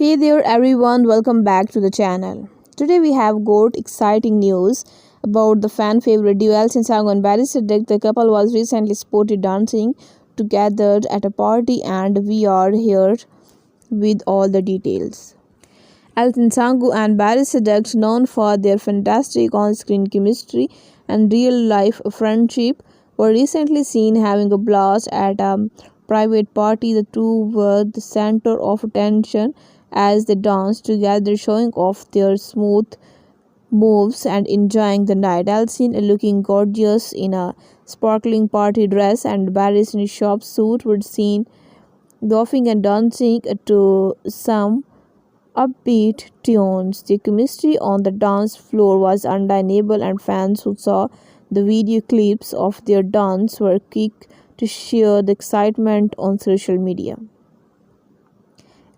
Hey there everyone, welcome back to the channel. Today we have got exciting news about the fan favorite duo Elsin Sangu and Barry Siddiq. The couple was recently spotted dancing together at a party and we are here with all the details. Elton Sangu and Barry Siddiq, known for their fantastic on-screen chemistry and real-life friendship, were recently seen having a blast at a private party. The two were the center of attention as they danced together, showing off their smooth moves and enjoying the night. Elsin, looking gorgeous in a sparkling party dress, and Barry's in a shop suit, were seen laughing and dancing to some upbeat tunes. The chemistry on the dance floor was undeniable, and fans who saw the video clips of their dance were quick to share the excitement on social media.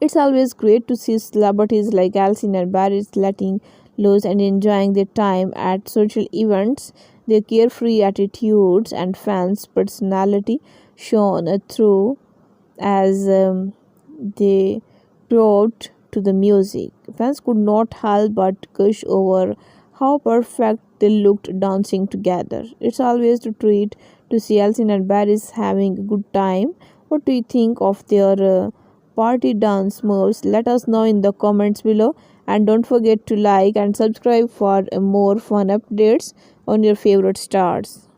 It's always great to see celebrities like Elsin and Barry letting loose and enjoying their time at social events. Their carefree attitudes and fans' personality shone through as um, they brought to the music. Fans could not help but gush over how perfect they looked dancing together. It's always a treat to see Elsin and Barry's having a good time. What do you think of their uh, party dance moves? Let us know in the comments below. And don't forget to like and subscribe for more fun updates on your favorite stars.